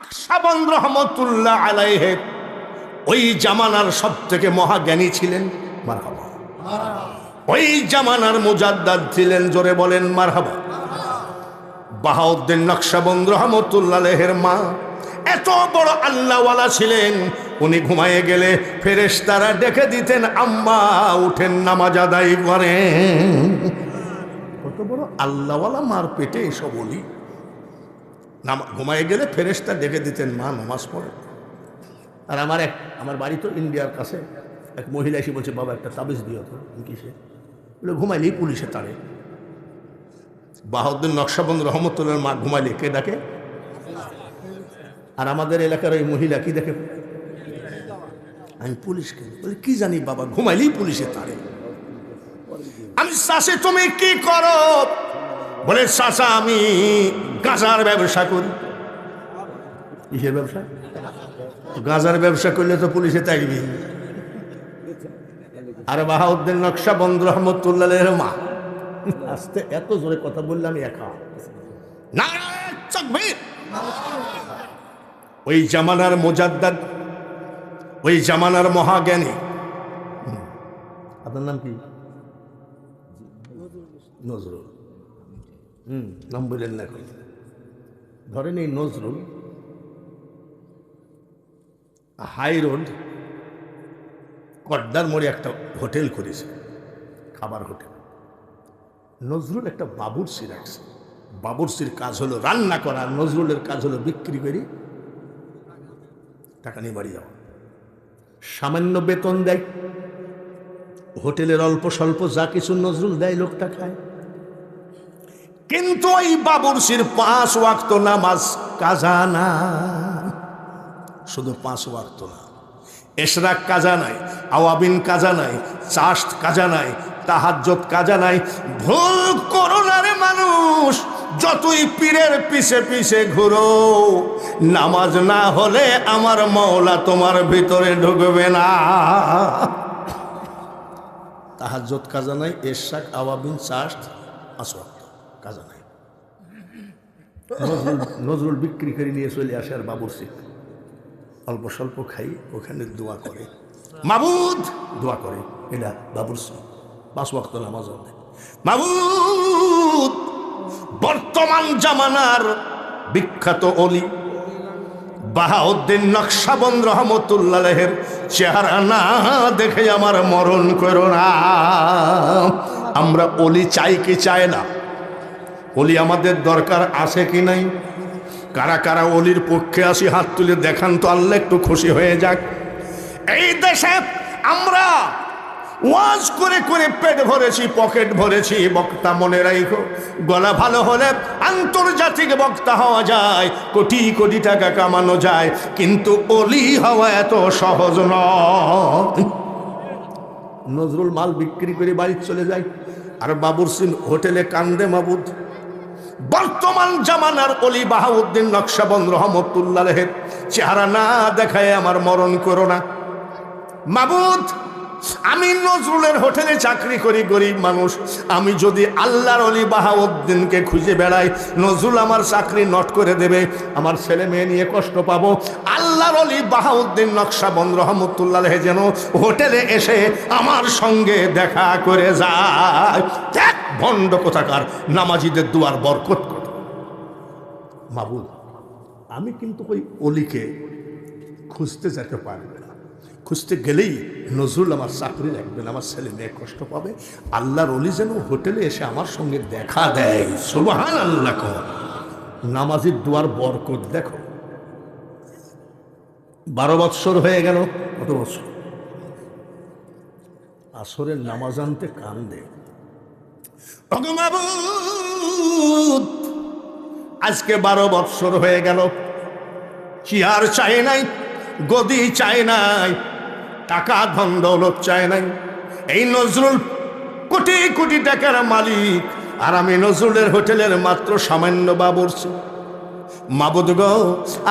সাবান রহমতুল্লাহ আলাইহে, ওই জামানার সব থেকে মহাজ্ঞানী ছিলেন মারহাবা। ওই জামানার মুজাদ্দাদ ছিলেন, জোরে বলেন মারহাবা। বাহাউদ্দিন নকশাবন্দ রহমতুল্লাহ আলাইহের মা, এত বড় আল্লাহওয়ালা ছিলেন, উনি ঘুমায়ে গেলে ফেরেশতারা ডেকে দিতেন, আম্মা, উঠেন নামাজ আদায় করেন। কত বড় আল্লাহওয়ালা মার পেটে এসব বলি নাম ঘুমায় গেলে ফেরেশতা ডেকে দিতেন, মা, নামাজ পড়ে। আর আমার এক আমার বাড়ি তো ইন্ডিয়ার কাছে। এক মহিলা এসে বলছে, বাবা, একটা তাবিজ দিও তো কিসে বলে, ঘুমাইলেই পুলিশে তাড়ে। বাহাদুর নকশাবন্দ রহমতুল্লাহ মা ঘুমাইলে, কে ডাকে? আর আমাদের এলাকার ওই মহিলা কি দেখে? আমি পুলিশকে বলে, কি জানি বাবা, ঘুমাইলেই পুলিশে তাড়ে। আমি শাসে তুমি কি করো? বলে, চাচা, আমি গাঁজার ব্যবসা করি। কিসের ব্যবসা? গাঁজার ব্যবসা করলে তো পুলিশে তাইবি আর বাহাউদ্দিন নকশা বন্ধ রহমতুল্লাহ মা। আস্তে, এত জোরে কথা বললাম একা। ওই জামানার মোজাদ্দাদ, ওই জামানার মহাজ্ঞানী। আপনার নাম কি? নজরুল। হুম, নাম বললেন না ধরেন এই নজরুল, হাই রোড কড্ডার মোড়ে একটা হোটেল করেছে খাবার হোটেল। নজরুল একটা বাবুরসি রাখছে বাবুরসির কাজ হলো রান্না করা, নজরুলের কাজ হলো বিক্রি করে, টাকা নিয়ে বাড়ি যাওয়া। সামান্য বেতন দেয়, হোটেলের অল্প স্বল্প যা কিছু নজরুল দেয় লোকটা খায়। কিন্তু ওই বাবুরসির পাঁচ ওয়াক্ত নামাজ কাজা না। শুধু পাঁচ ওয়াক্ত না। এশরাক কাজা নাই, আওয়াবিন কাজা নাই চাষ্ট কাজা নাই তাহাজ্জত কাজা নাই। ভুল করোনারে মানুষ, যতই পীরের পিছে পিছে ঘুরো, নামাজ না হলে আমার মৌলা তোমার ভিতরে ঢুকবে না। তাহাজ্জত কাজা নাই এরশাক আওয়াবিন চাষ্ট নাই নজরুল নজরুল বিক্রি করে নিয়ে চলে আসে আর বাবুর সিং অল্প স্বল্প খাই ওখানে দোয়া করে। মাবুদ! দোয়া করে এটা বাবুর সিং পাঁচ ওয়াক্ত নামাজ মাবুদ! বর্তমান জামানার বিখ্যাত অলি বাহাউদ্দিন নকশাবন্দ রহমতুল্লাহের চেহারা না দেখে আমার মরণ করো না। আমরা অলি চাই কি চায় না? অলি আমাদের দরকার আছে কি নাই? কারা কারা অলির পক্ষে আসি হাত তুলে দেখান তো আল্লাহ একটু খুশি হয়ে যাক। এই দেশে আমরা ওয়াজ করে করে পেট ভরেছি, পকেট ভরেছি, বক্তা মনে রাখো গলা ভালো হলে আন্তর্জাতিক বক্তা হওয়া যায়, কোটি কোটি টাকা কামানো যায়, কিন্তু অলি হওয়া এত সহজ নজরুল মাল বিক্রি করে বাড়ি চলে যায়। আর বাবুর সিং হোটেলে কান্দে মাবুদ। বর্তমান জামানার অলি বাহাউদ্দিন নকশাবন্দ রহমতুল্লাহের চেহারা না দেখায় আমার মরণ করো না। মাবুদ, আমি নজরুলের হোটেলে চাকরি করি, গরিব মানুষ। আমি যদি আল্লাহর অলি বাহাউদ্দিনকে খুঁজে বেড়াই, নজরুল আমার চাকরি নট করে দেবে, আমার ছেলে মেয়ে নিয়ে কষ্ট পাবো। আল্লাহর অলি বাহাউদ্দিন নকশাবন্দ রহমতুল্লাহ যেন হোটেলে এসে আমার সঙ্গে দেখা করে যায়। দেখ ভণ্ড কোথাকার নামাজিদের দুয়ার বরকত কত মাবুদ, আমি কিন্তু ওই অলিকে খুঁজতে যেতে পারবে না। খুঁজতে গেলেই নজরুল আমার চাকরি রাখবেন আমার ছেলে মেয়ে কষ্ট পাবে। আল্লাহর অলি যেন হোটেলে এসে আমার সঙ্গে দেখা দেয়। সুবাহান আল্লাহ কর। নামাজির দুয়ার বরকত দেখো। বারো বৎসর হয়ে গেল। কত বছর আসরের নামাজ আনতে কান্দে। আজকে বারো বৎসর হয়ে গেল। চেয়ার চায় নাই, গদি চায় নাই, টাকা ধন দৌলত চায় নাই। এই নজরুল কোটি কোটি টাকার মালিক, আর আমি নজরুলের হোটেলের মাত্র সামান্য বাবরছি মাবুদ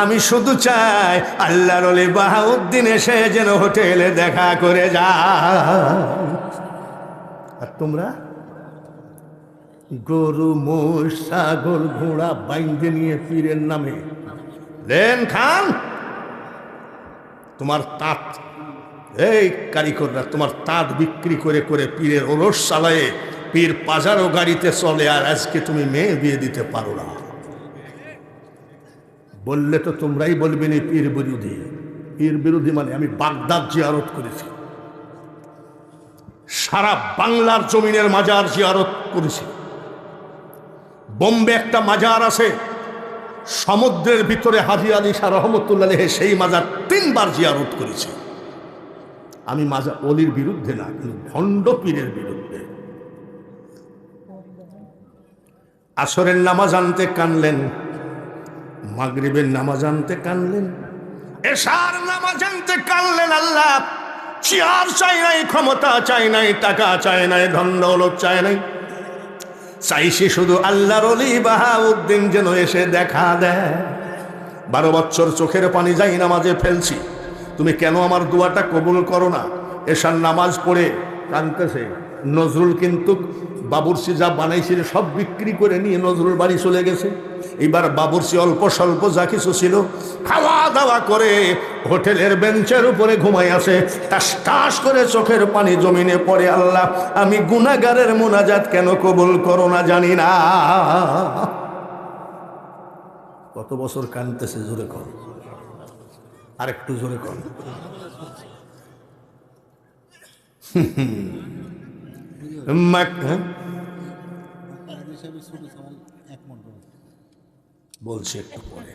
আমি শুধু চাই আল্লাহর বাহাউদ্দিন এসে যেন হোটেলে দেখা করে যা আর তোমরা? গরু, মোষ, ছাগল, ঘোড়া বাইন্দে নিয়ে পীরের নামে। লেন খান। তোমার তাঁত, এই কারিগররা তোমার তাঁত বিক্রি করে করে পীরের ওরস চালায়ে পীর পাজারও গাড়িতে চলে আর আজকে তুমি মেয়ে বিয়ে দিতে পারো না। বললে তো তোমরাই বলবে নি পীর বিরোধী। পীর বিরোধী মানে আমি বাগদাদ জিয়ারত করেছি। সারা বাংলার জমিনের মাজার জিয়ারত করেছি। বোম্বে একটা মাজার আছে। সমুদ্রের ভিতরে হাজি আলী শাহ রহমতুল্লাহ সেই মাজার তিনবার জিয়ারত করেছে। আমি মাজা অলির বিরুদ্ধে না, কিন্তু ভণ্ড পীরের বিরুদ্ধে। আসরের নামাজ আনতে কানলেন, মাগরিবের নামাজ আনতে কানলেন, এশার নামাজ আনতে কানলেন আল্লাহ। চেয়ার চাই নাই, ক্ষমতা চাই নাই, টাকা চাই নাই, ধন দৌলত চাই নাই। চাইছি শুধু আল্লাহর বাহাউদ্দিন যেন এসে দেখা দেয়। বারো বছর চোখের পানি যাই নামাজে ফেলছি। তুমি কেন আমার দোয়াটা কবুল করো না? এসার নামাজ পড়ে কানতেছে নজরুল কিন্তু বাবুরসি যা বানাইছিল সব বিক্রি করে নিয়ে নজরুল বাড়ি চলে গেছে। এবার বাবুরসি অল্প স্বল্প যা কিছু ছিল খাওয়া দাওয়া করে হোটেলের বেঞ্চের উপরে ঘুমাই আছে টাস টাস করে চোখের পানি জমিনে পড়ে, আল্লাহ, আমি গুনাগারের মোনাজাত কেন কবুল করো না জানি না। কত বছর কানতেছে জোরে কর আর একটু জোরে কর মাক- হ্যাঁ? বলছি একটু পরে।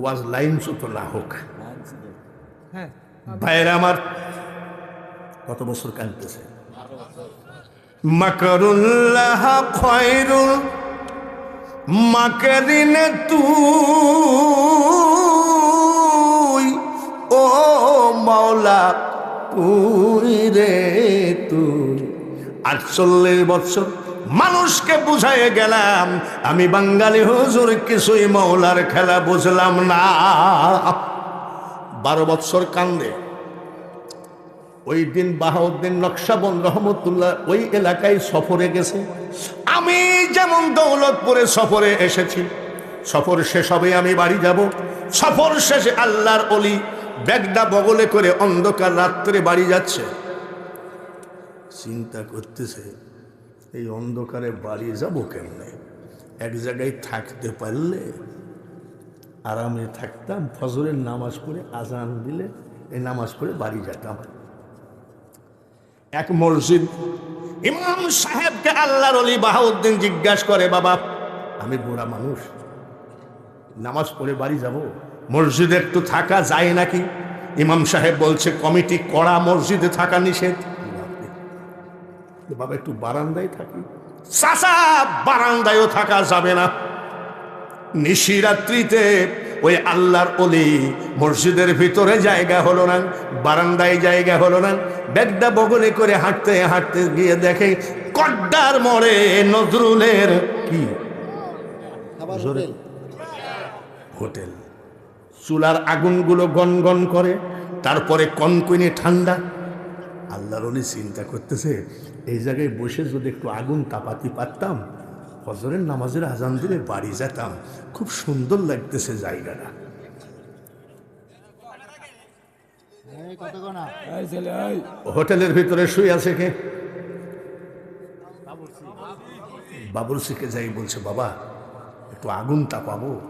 ওয়াজ লাইন সুতো না হোক ভাইয়ের আমার কত বছর কানতেছে মাকরুল্লাহ খয়রুল মাকেরিনে তুই ও মাওলা তুই রে তুই। আটচল্লিশ বছর মানুষকে বুঝাই গেলাম, আমি বাঙালি হুজুর, কিছুই মৌলার খেলা বুঝলাম না। বারো বৎসর কান্দে। ওই দিন বাহাউদ্দিন নকশাবন রহমতুল্লাহ ওই এলাকায় সফরে গেছে। আমি যেমন দৌলতপুরে সফরে এসেছি, সফর শেষ হবে, আমি বাড়ি যাব। সফর শেষে আল্লাহর অলি ব্যাগটা বগলে করে অন্ধকার রাত্রে বাড়ি যাচ্ছে। চিন্তা করতেছে এই অন্ধকারে বাড়ি যাব কেমনে? এক জায়গায় থাকতে পারলে আরামে থাকতাম, ফজরের নামাজ পড়ে আজান দিলে এই নামাজ পড়ে বাড়ি যেতাম। এক মসজিদ, ইমাম সাহেবকে আল্লাহর অলি বাহাউদ্দিন জিজ্ঞাসা করে, বাবা, আমি বুড়া মানুষ, নামাজ পড়ে বাড়ি যাব? মসজিদে একটু থাকা যায় নাকি? ইমাম সাহেব বলছে, কমিটি কড়া মসজিদে থাকা নিষেধ। বাবা একটু বারান্দায় থাকি। চাষা বারান্দায়ও থাকা যাবে না। নিশিরাত্রিতে ওই আল্লাহর অলি মসজিদের ভিতরে জায়গা হলো না বারান্দায় জায়গা হলো না। ব্যাগটা বগলে করে হাঁটতে হাঁটতে গিয়ে দেখে কড্ডার মরে নজরুলের কি? হোটেল। চুলার আগুনগুলো গনগন করে তারপরে কনকনে ঠান্ডা। আল্লাহর অলি চিন্তা করতেছে এই জায়গায় বসে যদি একটু আগুন তাপাতি পারতাম হজরের নামাজের আজান দিলে বাড়ি যেতাম। খুব সুন্দর লাগতেছে জায়গাটা। হোটেলের ভিতরে শুয়ে আছে কে? বাবুরসিকে যাই বলছে বাবা একটু আগুন তাপাবো।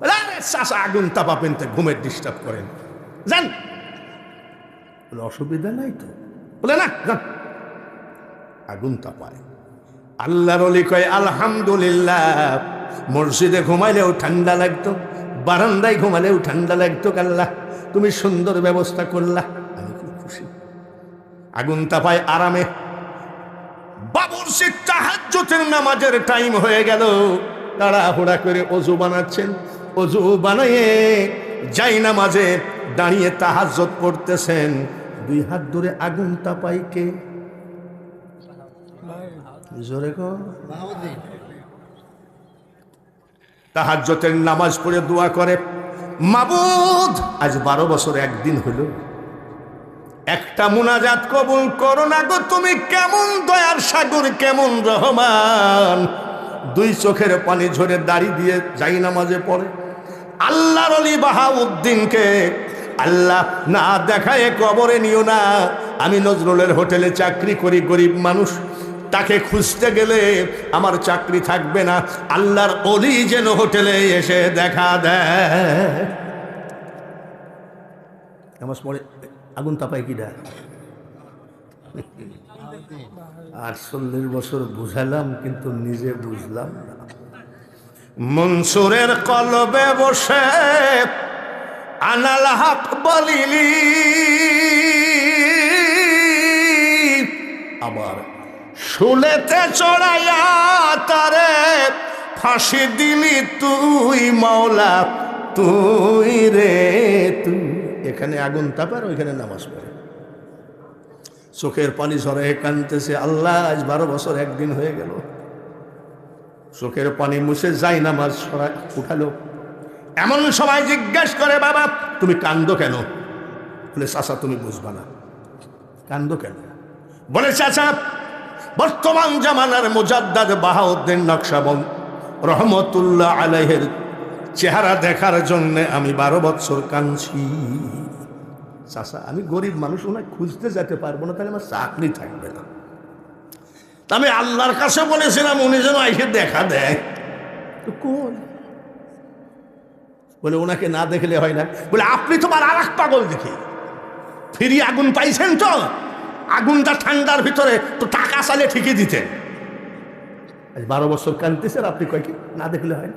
"আরে আগুন তাপাবেন তো ঘুমের ডিস্টার্ব করেন। যান। অসুবিধা নাই তো। বলে না যান। আগুন তাপায়। আল্লাহর অলি কয়, আলহামদুলিল্লাহ। মসজিদে ঘুমাইলেও ঠান্ডা লাগতো, বারান্দায় ঘুমালেও ঠান্ডা লাগতো আল্লাহ তুমি সুন্দর ব্যবস্থা করলা। আমি খুব খুশি। আগুন তাপায় আরামে। বাবুর সে তাহাজ্জতের নামাজের টাইম হয়ে গেল। তাড়াহুড়া করে অজু বানাচ্ছেন। অজু বানিয়ে যাই নামাজে দাঁড়িয়ে তাহাজ্জত পড়তেছেন। দুই হাত ধরে আগুন তাপাই কে? জোরে নামাজ পড়ে দোয়া করে। মাবুদ, আজ বারো বছর একদিন হলো একটা মুনাজাত কবুল করো না গো তুমি, কেমন দয়ার সাগর, কেমন রহমান। দুই চোখের পানি ঝরে দাড়ি দিয়ে যাই নামাজে পড়ে। আল্লাহর অলি বাহাউদ্দিনকে আল্লাহ না দেখায় কবরে নিও না। আমি নজরুলের হোটেলে চাকরি করি, গরিব মানুষ। তাকে খুঁজতে গেলে আমার চাকরি থাকবে না। আল্লাহর অলি যেন হোটেলে এসে দেখা দেয়। আমার পরে আগুন তাপায় কিনা আটচল্লিশ বছর বুঝালাম, কিন্তু নিজে বুঝলাম না। মনসুরের কলবে বসে আনাল হক বলিলি। আবার শুলেতে চড়াইয়া তারে ফাঁসি দিলি তুই, মাওলা, তুই রে, তুই। এখানে আগুন তাপার, ওইখানে নামাজ পড়ে। চোখের পানি ঝরে কানতেছে, আল্লাহ, আজ বারো বছর একদিন হয়ে গেল। চোখের পানি মুছে যাই নামাজ সরা উঠালো। এমন সময় জিজ্ঞেস করে, বাবা, তুমি কান্দো কেন? বলে, চাচা, তুমি বুঝবা না। কান্দো কেন? বলে, চাচা বর্তমান জামানার মুজাদ্দাদ বাহাউদ্দিন নকশাবন রহমতুল্লাহ আলহের চেহারা দেখার জন্য আমি বারো বৎসর কাঁদছি। চাচা, আমি গরিব মানুষ, ওনাকে খুঁজতে যেতে পারব না, তাহলে আমার চাকরি থাকবে না। আমি আল্লাহর কাছে বলেছিলাম, উনি যেন এসে দেখা দেয়। কোন? বলে, ওনাকে না দেখলে হয় না। বলে, আপনি তোমার আর পাগল দেখি। ফিরি আগুন পাইছেন তো? আগুনটা ঠান্ডার ভিতরে তো টাকা চালে ঠিকই দিতেন বারো বছর কানতেছেন আপনি কয়েক না দেখলে হয়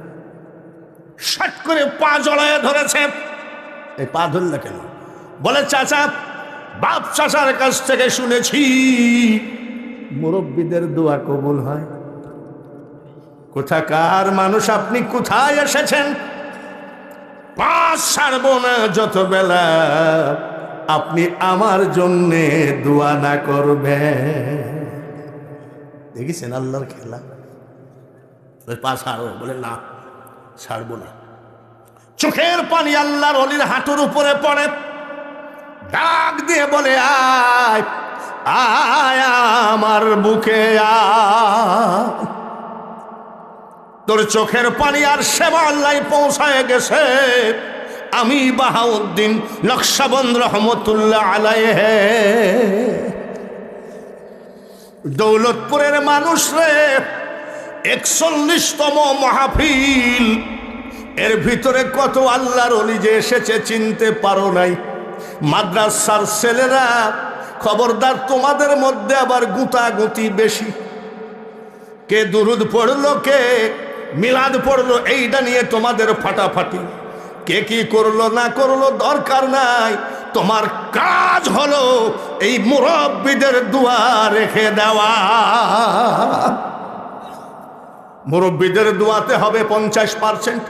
শট করে পা জড়ায় ধরেছে। এই পা ধরলে কেন? বলে চাচা বাপ চাচার কাছ থেকে শুনেছি মুরব্বীদের দোয়া কবুল হয়। কোথাকার মানুষ আপনি কোথায় এসেছেন? পাঁচ ছাড়ব না যত বেলা। আপনি আমার জন্যে দোয়া না করবেন। দেখেছেন আল্লাহর খেলা? পা ছাড়ো। বলে, না, ছাড়বো না। চোখের পানি আল্লাহর অলির হাঁটুর উপরে পড়ে। ডাক দিয়ে বলে, আয় আয়, আমার বুকে তোর চোখের পানি আর সেবা আল্লাহ পৌঁছায় গেছে। আমি বাহাউদ্দিন নকশাবন্দ রহমতুল্লাহ আলাইহে। দৌলতপুরের মানুষ রে, একচল্লিশতম মাহফিল। এর ভিতরে কত আল্লাহর অলি যে এসেছে চিনতে পারো নাই। মাদ্রাসার ছেলেরা, খবরদার তোমাদের মধ্যে আবার গুতাগুতি বেশি। কে দুরুদ পড়ল, কে মিলাদ পড়ল এইটা নিয়ে তোমাদের ফাটাফাটি। কে কি করল, না করল দরকার নাই। তোমার কাজ হলো এই মুরব্বীদের দোয়া রেখে দেওয়া। মুরব্বীদের দোয়াতে হবে পঞ্চাশ পার্সেন্ট,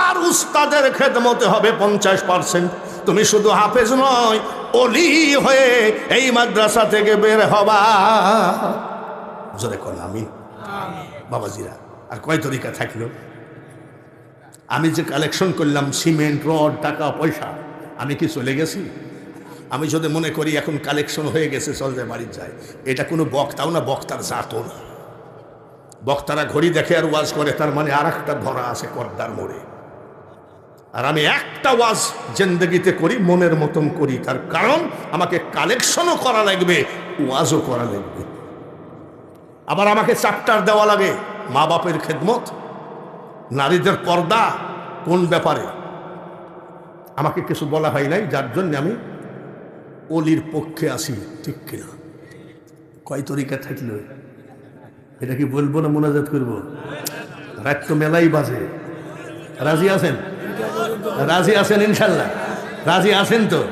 আর উস্তাদের খেদমতে হবে পঞ্চাশ পার্সেন্ট। তুমি শুধু হাফেজ নয়, অলি হয়ে এই মাদ্রাসা থেকে বের হবা। জোরে কর আমি বাবাজিরা, আর কয় তরিকা থাকল? আমি যে কালেকশন করলাম সিমেন্ট রড টাকা, পয়সা, আমি কি চলে গেছি? আমি যদি মনে করি এখন কালেকশন হয়ে গেছে, চল যায় বাড়ির যায় এটা কোনো বক্তাও না, বক্তার জাতও না। বক্তারা ঘড়ি দেখে আর ওয়াজ করে, তার মানে আর একটা ধরা আছে কর্দার মোড়ে। আর আমি একটা ওয়াজ জেন্দেগিতে করি, মনের মতন করি, তার কারণ আমাকে কালেকশনও করা লাগবে, ওয়াজও করা লাগবে। আবার আমাকে চাপ্টার দেওয়া লাগে মা বাপের খেদমত। নারীদের পর্দা কোন ব্যাপারে? আমাকে কিছু বলা হয় নাই, যার জন্য আমি অলির পক্ষে আসি ঠিক কিনা? কয় তরিকা থাকল? এটা কি বলব না মোনাজাত করব? রাত তো মেলাই বাজে। রাজি আছেন? রাজি আছেন ইনশাল্লাহ। রাজি আছেন তো?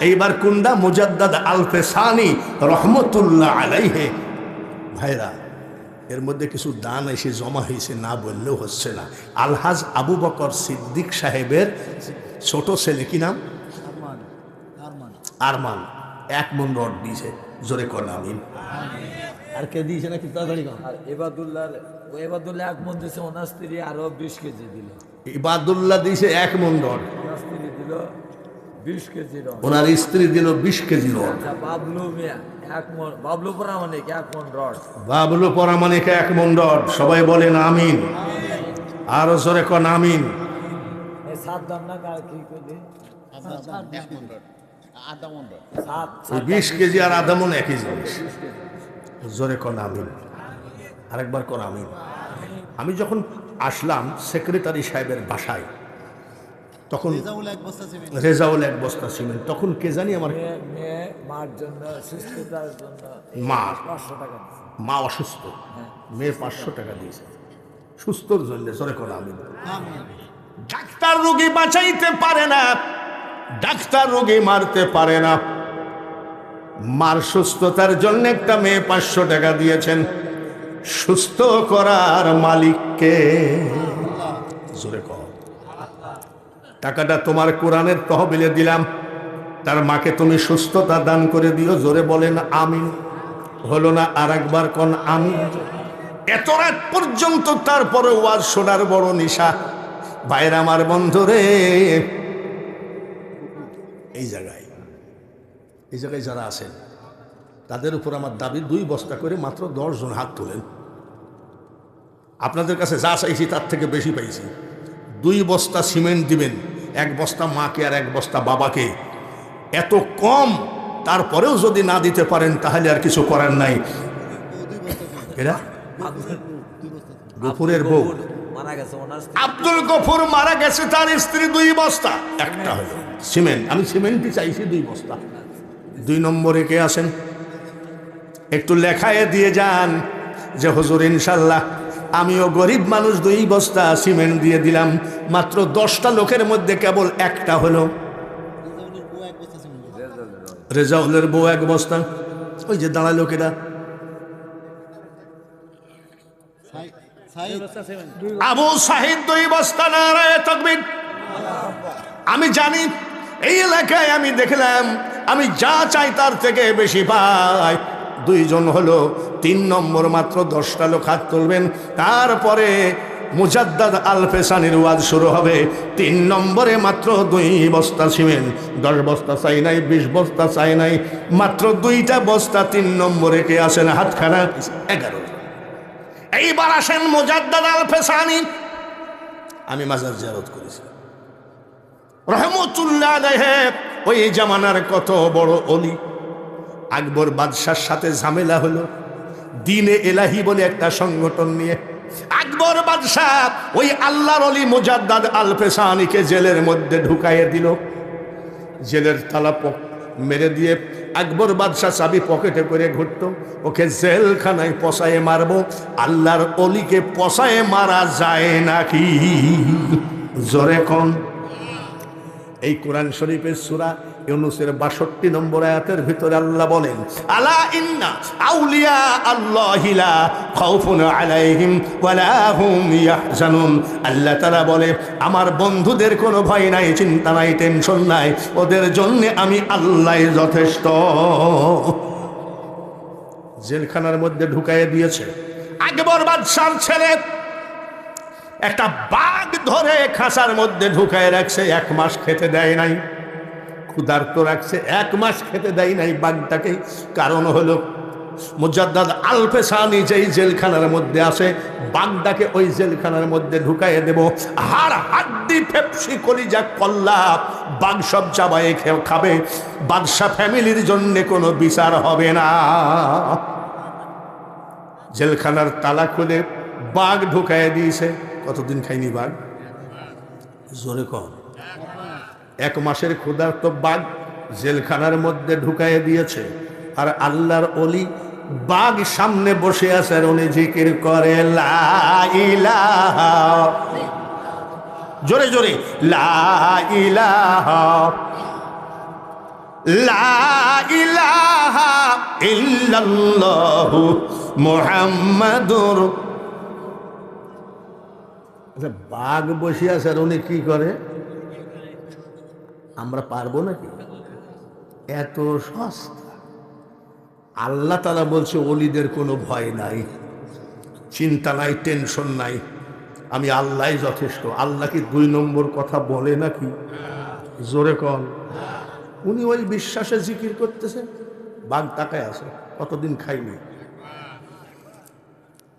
এইবার কুন্ডা মুজাদ্দাদ আলফে সানি রহমতুল্লাহ আলাইহে। ভাইরা এর মধ্যে কিছু দান এসে জমা হয়েছে না বললেও হচ্ছে না। আলহাজ আবু বকর সিদ্দিক সাহেবের ছোট ছেলে কি নাম? আরমান এক মন রড দিয়েছে জোরে কর আমিন। আর কে দিয়েছে নাকি তাড়াতাড়ি আর এবাদুল্লাহ এবাদুল্লাহ এক মন দিয়েছে ওনার স্ত্রী আরও বিশ কেজি দিল। ইবাদুল্লাহ দিয়েছে এক মন রড। ওনার স্ত্রী দিল ওনার স্ত্রী দিল বিশ কেজি রড আচ্ছা বাবলু মিয়া এক মন বাবলু প্রামাণিক এক মন রড। বাবলু পরামানিকে এক মন সবাই বলেন আমিন। আরও জোরে কন আমিন। বিশ কেজি আর আধা মন একই জিনিস। জোরে কন আমিন। আরেকবার কন আমিন। আমি যখন আসলাম সেক্রেটারি সাহেবের বাসায় তখন রেজাউল এক বস্তা সিমেন্ট। রেজাউল এক বস্তা সিমেন্ট। তখন কে জানি আমার মা। মা অসুস্থ। মেয়ে পাঁচশো টাকা দিয়েছে। সুস্থর জন্য জোরে কন আমিন আমিন। ডাক্তার রোগী বাঁচাইতে পারে না। ডাক্তার রোগী মারতে পারে না। মার সুস্থতার জন্য একটা মেয়ে পাঁচশো টাকা দিয়েছেন। সুস্থ করার মালিককে কর টাকাটা তোমার কোরআনের তহবিলে দিলাম। তার মাকে তুমি সুস্থতা দান করে দিও, জোরে বলেন আমি হলো না আর একবার কন আমি এত রাত পর্যন্ত তারপরে ওয়াজ শোনার বড় নিশা। বাইরে আমার বন্ধুরে এই জায়গায় এই জায়গায় যারা আছেন, তাদের উপর আমার দাবি দুই বস্তা করে মাত্র দশজন হাত তোলেন। আপনাদের কাছে যা চাইছি তার থেকে বেশি পাইছি। দুই বস্তা সিমেন্ট দিবেন, এক বস্তা মাকে আর এক বস্তা বাবাকে। এত কম, তারপরেও যদি না দিতে পারেন, তাহলে আর কিছু করার নাই। গফুরের বউ। আব্দুল গফুর মারা গেছে, তার স্ত্রী দুই বস্তা। একটা হলো সিমেন্ট। আমি সিমেন্টই চাইছি দুই বস্তা। দুই নম্বরে কে আসেন একটু লেখায় দিয়ে যান যে হজুর ইনশাল্লাহ আমিও গরিব মানুষ দুই বস্তা সিমেন্ট দিয়ে দিলাম। মাত্র দশটা লোকের মধ্যে কেবল একটা হলো। রেজাউলের বউ এক বস্তা। ওই যে দাঁড়ায় লোকেরা। আবু সাহিদ দুই বস্তা আমি জানি, এই এলাকায় আমি দেখলাম, আমি যা চাই তার থেকে বেশি পাই। দুইজন হলো, তিন নম্বর মাত্র দশটা লোক হাত তুলবেন। তারপরে মুজাদ্দাদ আল ফেসানির ওয়াজ শুরু হবে। তিন নম্বরে মাত্র দুই বস্তা সিমেন্ট, দশ বস্তা চাই নাই, বিশ বস্তা চাই নাই, মাত্র দুইটা বস্তা তিন নম্বরে কে আসেন হাতখানা এগারো এইবার আসেন মোজাদ্দাদ আল ফেসানি আমি মাজার জিয়ারত করেছি। রহমতুল্লাহ ওই জামানার কত বড় অলি। আকবর বাদশার সাথে ঝামেলা হলো। দিনে এলাহি বলে একটা সংগঠন নিয়ে। আকবর বাদশাহ ওই আল্লাহর অলি মুজাদ্দাদ আল ফেসানিকে জেলের মধ্যে ঢুকাইয়ে দিল। জেলের তালা মেরে দিয়ে আকবর বাদশাহ চাবি পকেটে করে ঘুরত। ওকে জেলখানায় পচায়ে মারবো। আল্লাহর অলিকে পচায়ে মারা যায় নাকি? জোরে কন। এই কোরআন শরীফের সুরা ইউনুসের বাষট্টি নম্বর আয়াতের ভিতরে আল্লাহ বলেন, আলা ইন্না আউলিয়া আল্লাহিলা খাউফুন আলাইহিম ওয়ালা হুম ইয়াহজানুন। আল্লাহ তাআলা বলে, আমার বন্ধুদের কোনো ভয় নাই, চিন্তা নাই, টেনশন নাই, ওদের জন্য আমি আল্লাহ যথেষ্ট। জেলখানার মধ্যে ঢুকাইয়ে দিয়েছে, আকবর বাদশার ছেলে একটা বাঘ ধরে খাসার মধ্যে ঢুকায় রাখছে, এক মাস খেতে দেয় নাই। ক্ষুধার্ত রাখছে, এক মাস খেতে দেয় নাই বাঘটাকে। কারণ হলো, মুজাদ্দাদ আলফেসানি যেই জেলখানার মধ্যে আসে, বাঘটাকে ওই জেলখানার মধ্যে ঢুকাইয়ে দেব। হাড়, হাড্ডি, ফেপসি, কলিজা, কল্লা, বাঘ সব চাবায়ে খাবে। বাদশাহ ফ্যামিলির জন্য কোনো বিচার হবে না। জেলখানার তালা খুলে বাঘ ঢুকাইয়ে দিয়েছে। কতদিন খাইনি বাঘ? জোরে কম এক মাসের ক্ষুধার্ত বাঘ জেলখানার মধ্যে ঢুকাইয়ে দিয়েছে, আর আল্লাহর অলি বাঘ সামনে বসে আছে আর উনি জিকির করে জোরে জোরে মুহাম্মাদুর আচ্ছা বাঘ বসে আছে আর উনি কি করে? আমরা পারব নাকি? এত সস্তা। আল্লাহ তালা বলছে অলিদের কোনো ভয় নাই, চিন্তা নাই, টেনশন নাই। আমি আল্লাহ যথেষ্ট। আল্লাহ কি দুই নম্বর কথা বলে নাকি? জোরে কন। উনি ওই বিশ্বাসে জিকির করতেছে বাঘ তাকায় আছে। কতদিন খাইনি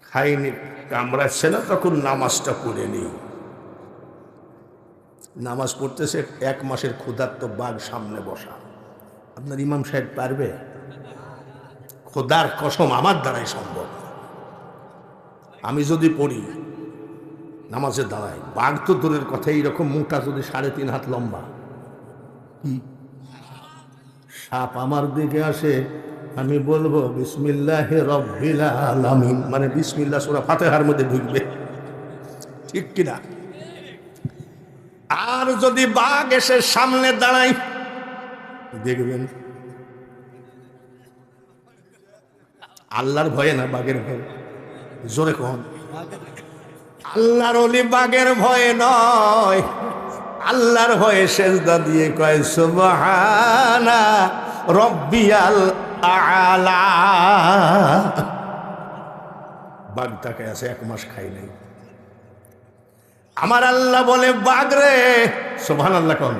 খাইনি কামড়াচ্ছে না, তখন নামাজটা পড়ে নি নামাজ পড়তেছে, এক মাসের ক্ষুধার্ত বাঘ সামনে বসা। আপনার ইমাম সাহেব পারবে? খোদার কসম, আমার দ্বারাই সম্ভব। আমি যদি পড়ি, নামাজে দাঁড়াই, বাঘ তো দূরের কথা, এইরকম মুখটা যদি সাড়ে তিন হাত লম্বা। সাপ আমার দিকে আসে, আমি বলব, বিসমিল্লাহ রব্বিল আলামিন। মানে বিসমিল্লাহ, সোরা ফাতেহার মধ্যে ঢুকবে। ঠিক কিনা? আর যদি বাঘ এসে সামনে দাঁড়াই দেখবেন আল্লাহর ভয়ে না, বাঘের ভয়ে? জোরে কন। আল্লাহর অলি বাঘের ভয়ে নয়। আল্লাহর ভয়ে সেজদা দিয়ে কয়, সুবহানা রব্বিয়াল আলা বাঘটাকে আছে, এক মাস খাই নাই। আমার আল্লাহ বলে বাগরে সোভান আল্লাহ কন।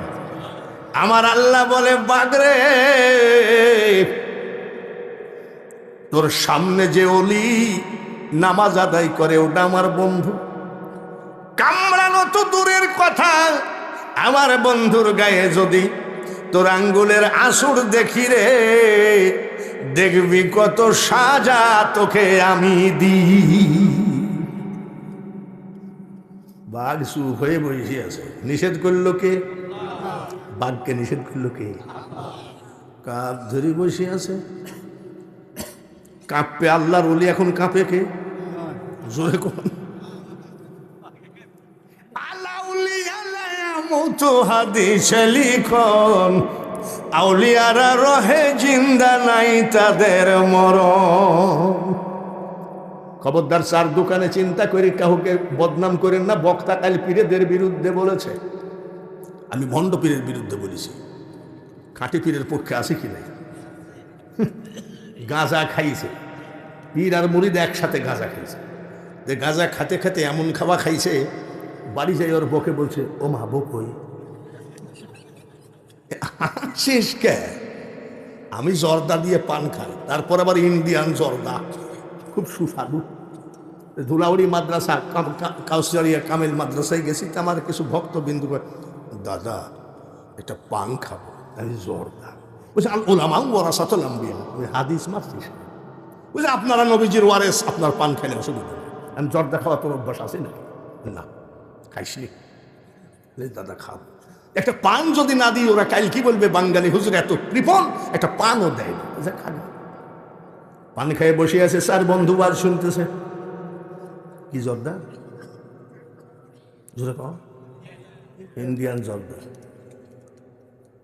আমার আল্লাহ বলে বাগরে তোর সামনে যে অলি নামাজ আদায় করে, ওটা আমার বন্ধু। কামড়ানো তো দূরের কথা। আমার বন্ধুর গায়ে যদি তোর আঙ্গুলের আসুর দেখি রে, দেখবি কত সাজা তোকে আমি দিই। বাঘ চুপ হয়ে বসে আছে। নিষেধ করল কে? বাঘকে নিষেধ করল কে? কাপ ধরে বসে আছে। কাঁপবে আল্লাহর ওলি এখন কাঁপে কে? জোরে কোন। আউলিয়ারা রহে জিন্দা নাই তাদের মরণ। খবরদার চার দোকানে চিন্তা করি কাউকে বদনাম করেন না বক্তা কাল পীরেদের বিরুদ্ধে বলেছে। আমি ভণ্ড পীরের বিরুদ্ধে বলেছি। খাঁটি পীরের পক্ষে আছে কি নাই? গাঁজা খাইছে। পীর আর মুড়িদ একসাথে গাঁজা খাইছে। যে গাঁজা খাতে খাতে এমন খাওয়া খাইছে বাড়ি যাই ওর বকে বলছে ও মা বক ওই শেষ কে? আমি জর্দা দিয়ে পান খাই তারপর আবার ইন্ডিয়ান জর্দা। খুব সুস্বাদু ধুলাউড়ি মাদ্রাসা কাউসিয়ারিয়া কামেল মাদ্রাসায় গেছি, তো আমার কিছু ভক্ত বিন্দু দাদা, এটা পান খাব, আমি জর্দা বলছে, আল ওলামা ওরা লাম্বিয়া আমি হাদিস মারছিস বুঝলে আপনারা নবীজির ওয়ারেস, আপনার পান খেলে অসুবিধা নেই। আমি জর্দা খাওয়া তোর অভ্যাস আছে না না, খাইসনি। দাদা, খাও। একটা পান যদি না দিই, ওরা কাল কি বলবে? বাঙালি হুজুর এত কৃপণ, একটা পানও দেয় না। খাবে? পান খেয়ে বসে আছে, স্যার বন্ধু বাদ শুনতেছে। কি জর্দা? জোরে কম ইন্ডিয়ান জর্দা।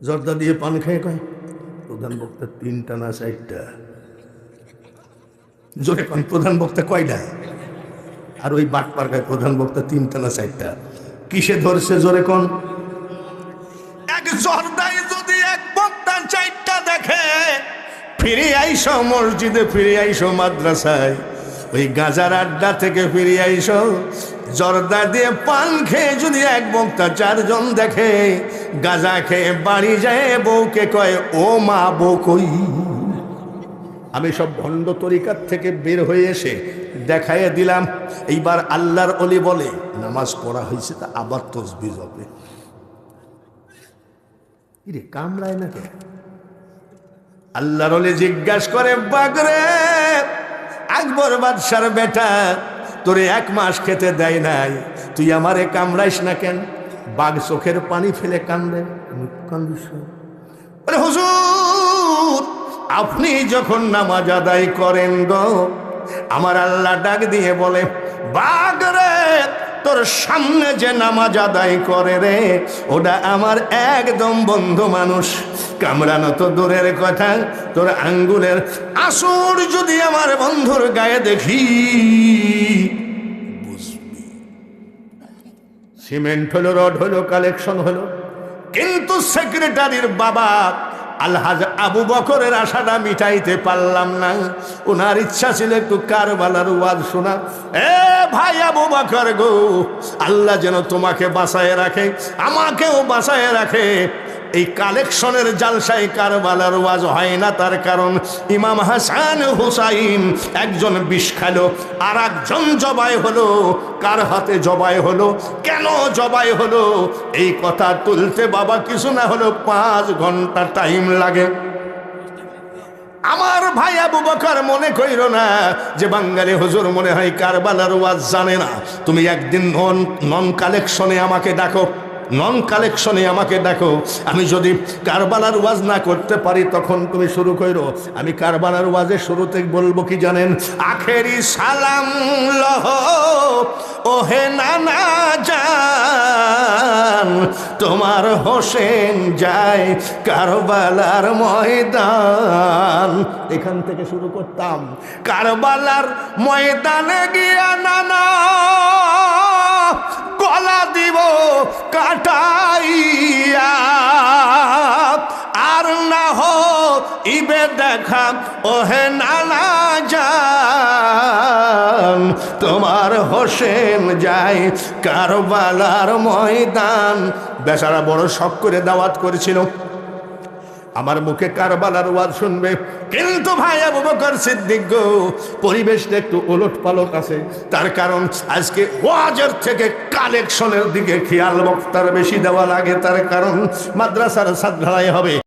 জর্দা দিয়ে পান খেয়ে কয়, প্রধান বক্তা তিনটা না চারটা? জোরে কন প্রধান বক্তা কয়টা? আর ওই বাট পার্কায় প্রধান বক্তা তিনটা না চারটা? কিসে ধরছে জোরে কন? এক জর্দায় ফিরে আইসো, মসজিদে ফিরে আইসো, মাদ্রাসায়। ওই গাজার আড্ডা থেকে ফিরে আইসো, জর্দা দিয়ে পান খেয়ে যদি এক বক্তা চারজন দেখে, গাজা খেয়ে বাড়ি যায়, বউকে কয়, ও মা, বউ কই? আমি সব ভণ্ড তরিকার থেকে বের হয়ে এসে দেখাইয়ে দিলাম। এইবার আল্লাহর অলি বলে, নামাজ পড়া হয়েছে তা আবার তসবি রে কামড়ায় না কে আল্লাহর জিজ্ঞাসা করে, বাগরে, আকবর বাদশার বেটা, তোরে এক মাস খেতে দেয় নাই। তুই আমারে কামড়াইস না কেন? বাঘ চোখের পানি ফেলে কান্দে হুজুর, আপনি যখন নামাজ আদায় করেন গো, আমার আল্লাহ ডাক দিয়ে বলে বাঘ তোর সামনে যে নামাজ আদায় করে রে, ওটা আমার একদম বন্ধু মানুষ। কামড়ানো তো দূরের কথা, তোর আঙ্গুলের আসর যদি আমার বন্ধুর গায়ে দেখি, বুঝবি। সিমেন্ট হলো, রড হলো, কালেকশন হলো, কিন্তু সেক্রেটারির বাবা আলহাজ আবু বকরের আশাটা মিটাইতে পারলাম না। ওনার ইচ্ছা ছিল একটু কারবালার ওয়াজ শোনা। এ ভাই আবু বকর গো, আল্লাহ যেন তোমাকে বাসায় রাখে, আমাকেও বাসায় রাখে। এই কালেকশনের জালসায় কারবালার ওয়াজ হয় না, তার কারণ ইমাম হাসান হুসাইন একজন বিষ খালো আর একজন জবাই হলো, কার হাতে জবাই হলো, কেন জবাই হলো, এই কথা তুলতে বাবা কিছু না হলো পাঁচ ঘণ্টা টাইম লাগে। আমার ভাই আবু বকর মনে কইর না যে বাঙালি হুজুর মনে হয় কারবালার ওয়াজ জানে না। তুমি একদিন নন নন কালেকশনে আমাকে ডাকো। নন কালেকশনে আমাকে ডাকো আমি যদি কারবালার ওয়াজ না করতে পারি, তখন তুমি শুরু করো। আমি কারবালার ওয়াজে শুরুতে বলব কি জানেন? আখেরি সালাম লহ, ওহে নানা জান, তোমার হোসেন যায় কারবালার ময়দান। এখান থেকে শুরু করতাম। কারবালার ময়দানে গিয়া নানা গলা দিব কাটাইয়া। আর না হো ইবে দেখা, ওহে নানা যান তোমার হোসেন যায় কারবালার ময়দান। বেচারা বড় শখ করে দাওয়াত করেছিল। আমার মুখে কারবালার ওয়াজ শুনবে। কিন্তু ভাই আবু বকর সিদ্দিক গো, পরিবেশটা একটু ওলট পালট আছে। তার কারণ আজকে ওয়াজের থেকে কালেকশনের দিকে খেয়াল বক্তার বেশি দেওয়া লাগে। তার কারণ মাদ্রাসার সাদ হবে।